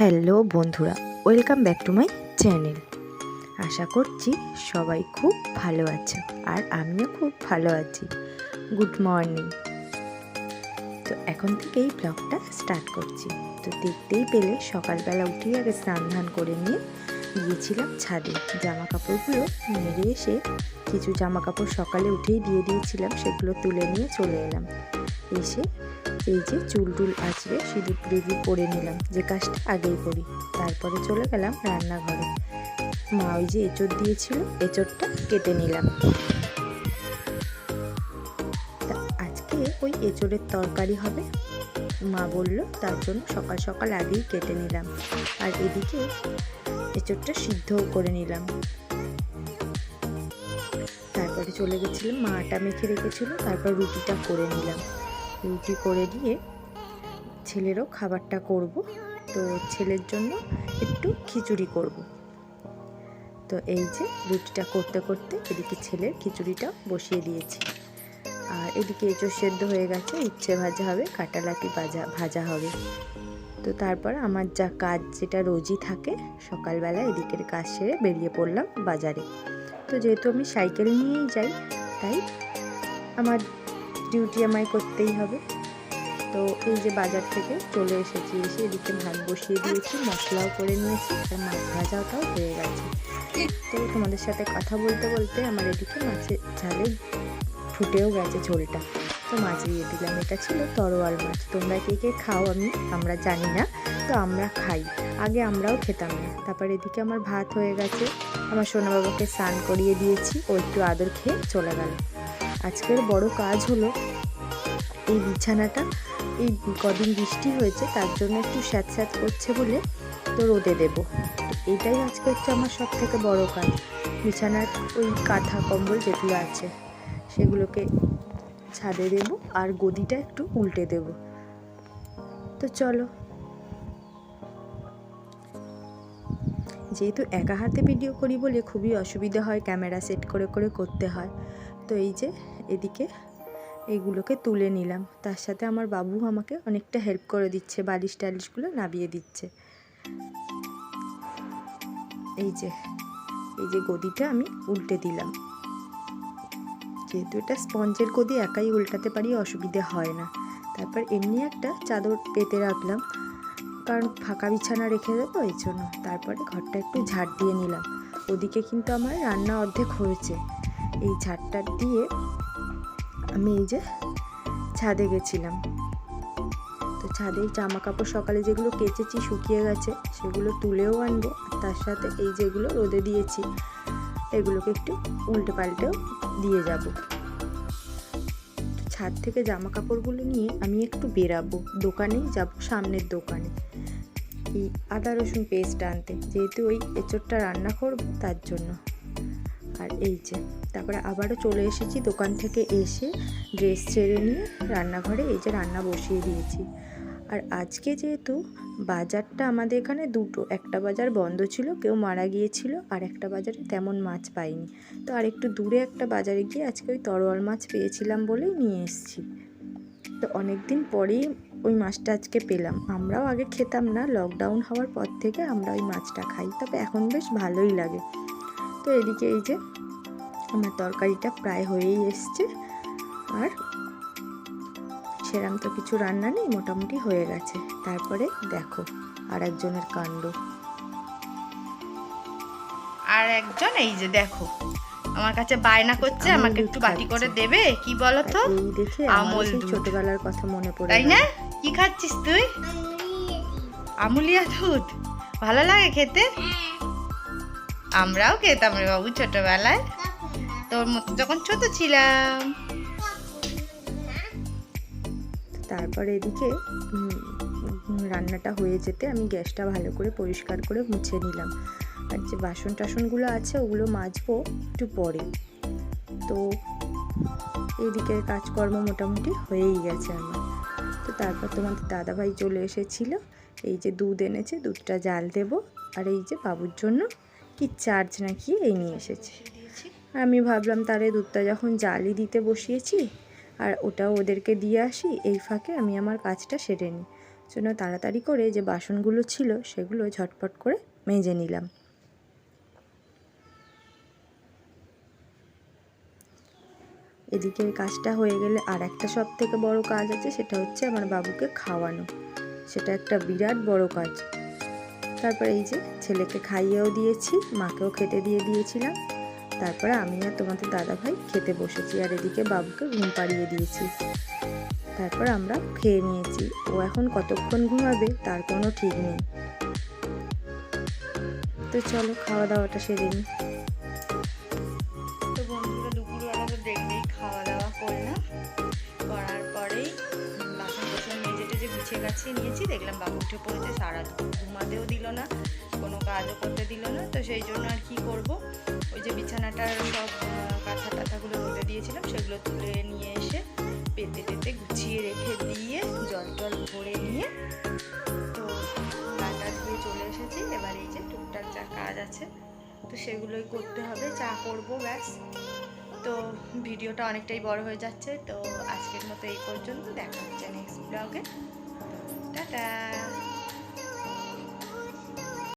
Hello বন্ধুরা, welcome back to my channel. আশা করছি সবাই খুব ভালো আছে আর আমিও খুব ভালো আছি। Good morning. তো এখন থেকেই ব্লগটা স্টার্ট করছি। তো দেখতেই পেলে সকালবেলা উঠেই আগে স্নান ধান করে নিয়ে গিয়েছিলাম ছাদে। জামা কাপড়গুলো মেরে এসে কিছু জামা কাপড় সকালে উঠেই দিয়ে দিয়েছিলাম, সেগুলো তুলে নিয়ে চলে এলাম। এসে এই যে চুল টুল আঁচড়ে সিঁদুর টিদুর পরে নিলাম, যে কাজটা আগেই করি। তারপরে চলে গেলাম রান্নাঘরে। মা ওই যে এঁচড় দিয়েছিল, এঁচড়টা কেটে নিলাম। আজকে ওই এঁচড়ের তরকারি হবে। মা বলল, তার জন্য সকাল সকাল আগেই কেটে নিলাম। আর এদিকে এঁচড়টা সিদ্ধও করে নিলাম। তারপরে চলে গেছিলাম, মা আটা মেখে রেখেছিল, তারপর রুটিটা করে নিলাম। রুটি করে দিয়ে ছেলেরও খাবারটা করব। তো ছেলের জন্য একটু খিচুড়ি করব। তো এই যে রুটিটা করতে করতে এদিকে ছেলের খিচুড়িটা বসিয়ে দিয়েছি। আর এদিকে এঁচড় সেদ্ধ হয়ে গেছে ইচ্ছে ভাজা হবে, কাটালাটি ভাজা ভাজা হবে। তো তারপর আমার যা কাজ যেটা রোজই থাকে, সকালবেলা এদিকের কাজ সেরে বেরিয়ে পড়লাম বাজারে। তো যেহেতু আমি সাইকেল নিয়েই যাই, তাই আমার ডিউটি আমায় করতেই হবে। তো এই যে বাজার থেকে চলে এসেছি, এসে এদিকে ভাত বসিয়ে দিয়েছি, মশলাও করে নিয়েছি, আর মাছ ভাজাটাও হয়ে গেছে। তো তোমাদের সাথে কথা বলতে বলতে আমার এদিকে মাছের ঝালে ফুটেও গেছে ঝোলটা। তো মাছ দিয়ে দিলাম, এটা ছিল তরোয়াল মাছ। তোমরা কে কে খাও আমি, আমরা জানি না, তো আমরা খাই। আগে আমরাও খেতাম না। তারপর এদিকে আমার ভাত হয়ে গেছে। আমার সোনা বাবাকে স্নান করিয়ে দিয়েছি, ও একটু আদর খেয়ে চলে গেল। আজকের বড় কাজ হলো এই বিছানাটা, এই কদিন বৃষ্টি হয়েছে, তার জন্য একটু স্যাঁত স্যাঁত করছে বলে তো রোদে দেব। এটাই আজকে হচ্ছে আমার সব থেকে বড় কাজ। বিছানার ওই কাঁথা কম্বল যেগুলো আছে, সেগুলোকে ছাদে দেব আর গদিটা একটু উল্টে দেব। তো চলো। যেহেতু একা হাতে ভিডিও করি বলে খুবই অসুবিধা হয়, ক্যামেরা সেট করে করে করতে হয়। তো এই যে এদিকে এইগুলোকে তুলে নিলাম। তার সাথে আমার বাবু আমাকে অনেকটা হেল্প করে দিচ্ছে, বালিশ টালিশগুলো নাবিয়ে দিচ্ছে। এই যে এই যে গদিটা আমি উল্টে দিলাম। যেহেতু এটা স্পঞ্জের গদি, একাই উল্টাতে পারি অসুবিধে হয় না। তারপর এমনি একটা চাদর পেতে রাখলাম। কারণ ফাঁকা বিছানা রেখে দেবো এই জন্য। তারপরে ঘরটা একটু ঝাড় দিয়ে নিলাম। ওদিকে কিন্তু আমার রান্না অর্ধেক হয়েছে। এই ঝাড়টা দিয়ে আমি এই যে ছাদে গেছিলাম। তো ছাদে জামা কাপড় সকালে যেগুলো কেচেছি শুকিয়ে গেছে, সেগুলো তুলেও আনব। তার সাথে এই যেগুলো রোদে দিয়েছি, এগুলোকে একটু উল্টে পাল্টেও দিয়ে যাব। ছাদ থেকে জামা কাপড়গুলো নিয়ে আমি একটু বেরাবো। দোকানেই যাব, সামনের দোকানে। এই আদা রসুন পেস্ট আনতে। যেহেতু ওই এঁচড়টা রান্না করব, তার জন্য। আর এই যে, তারপরে আবারও চলে এসেছি দোকান থেকে এসে ড্রেস ছেড়ে নিয়ে রান্নাঘরে এই যে রান্না বসিয়ে দিয়েছি। আর আজকে যেহেতু বাজারটা আমাদের এখানে দুটো, একটা বাজার বন্ধ ছিল, কেউ মারা গিয়েছিল, আর একটা বাজারে তেমন মাছ পাইনি। তো আর একটু দূরে একটা বাজারে গিয়ে আজকে ওই তরোয়াল মাছ পেয়েছিলাম বলেই নিয়ে এসেছি। তো অনেক দিন পরেই ওই মাছটা আজকে পেলাম। আমরাও আগে খেতাম না লকডাউন হওয়ার পর থেকে আমরা ওই মাছটা খাই। তবে এখন বেশ ভালোই লাগে। তো এদিকে এই যে আমার তরকারিটা প্রায় হয়েই এসছে। আর সেরাম তো কিছু রান্না নেই মোটামুটি হয়ে গেছে। তারপরে দেখো আর একজনের কাণ্ড। আর একজন এই যে দেখো আমার কাছে বায়না করছে আমাকে একটু বাটি করে দেবে? কি বলো তো দেখে আমুল ছোটবেলার কথা মনে পড়ে তাই না? কি খাচ্ছিস তুই? আমুলিয়া দুধ। ভালো লাগে খেতে? আমরাও খেতাম রে বাবু ছোটবেলায়। তোর মতো যখন ছোট ছিলাম। তারপরে এদিকে রান্নাটা হয়ে যেতে আমি গ্যাসটা ভালো করে পরিষ্কার করে মুছে নিলাম। আর যে বাসন টাসনগুলো আছে ওগুলো মাজবো একটু পরে। তো এইদিকের কাজকর্ম মোটামুটি হয়েই গেছে আমার। তো তারপর তোমাদের দাদাভাই চলে এসেছিল। এই যে দুধ এনেছে, দুধটা জাল দেব। আর এই যে বাবুর জন্য কি চার্জ নাকি? এই নিয়ে এসেছে। আমি ভাবলাম তাহলে দুধটা যখন জালি দিতে বসিয়েছি আর ওটাও ওদেরকে দিয়ে আসি, এই ফাঁকে আমি আমার কাজটা সেরে নিই। জন্য তাড়াতাড়ি করে যে বাসনগুলো ছিল, সেগুলো ঝটপট করে মেজে নিলাম। এদিকে কাজটা হয়ে গেলে আর একটা সব থেকে বড় কাজ আছে, সেটা হচ্ছে আমার বাবুকে খাওয়ানো। সেটা একটা বিরাট বড় কাজ। তারপরে এই যে ছেলেকে খাইয়েও দিয়েছি, মাকেও খেতে দিয়ে দিয়েছিলাম। তারপরে আমি আর তোমাদের দাদা ভাই খেতে বসেছি আর এদিকে বাবুকে ঘুম পাড়িয়ে দিয়েছি। তারপর আমরা খেয়ে নিয়েছি। ও এখন কতক্ষণ ঘুমাবে তার কোনো ঠিক নেই। তো চলো খাওয়া দাওয়াটা সেরে নিই টেজে গুছিয়ে নিয়েছি। দেখলাম বাবু উঠে পড়েছে সারা ঘুমাতেও দিল না, কোনো কাজও করতে দিল না, তো সেই জন্য আর কি করব? ওই যে বিছানাটার সব কাঁথা টাথাগুলো রোদে দিয়েছিলাম, সেগুলো তুলে নিয়ে এসে পেতে পেতে গুছিয়ে রেখে দিয়ে জল টল ভরে নিয়ে তো গাটা ধুয়ে চলে এসেছি। এবার এই যে টুকটাক যা কাজ আছে, তো সেগুলোই করতে হবে, চা করব ব্যাস। তো ভিডিওটা অনেকটাই বড় হয়ে যাচ্ছে, তো আজকের মতো এই পর্যন্ত, দেখা হচ্ছে নেক্সট ব্লগে টাটা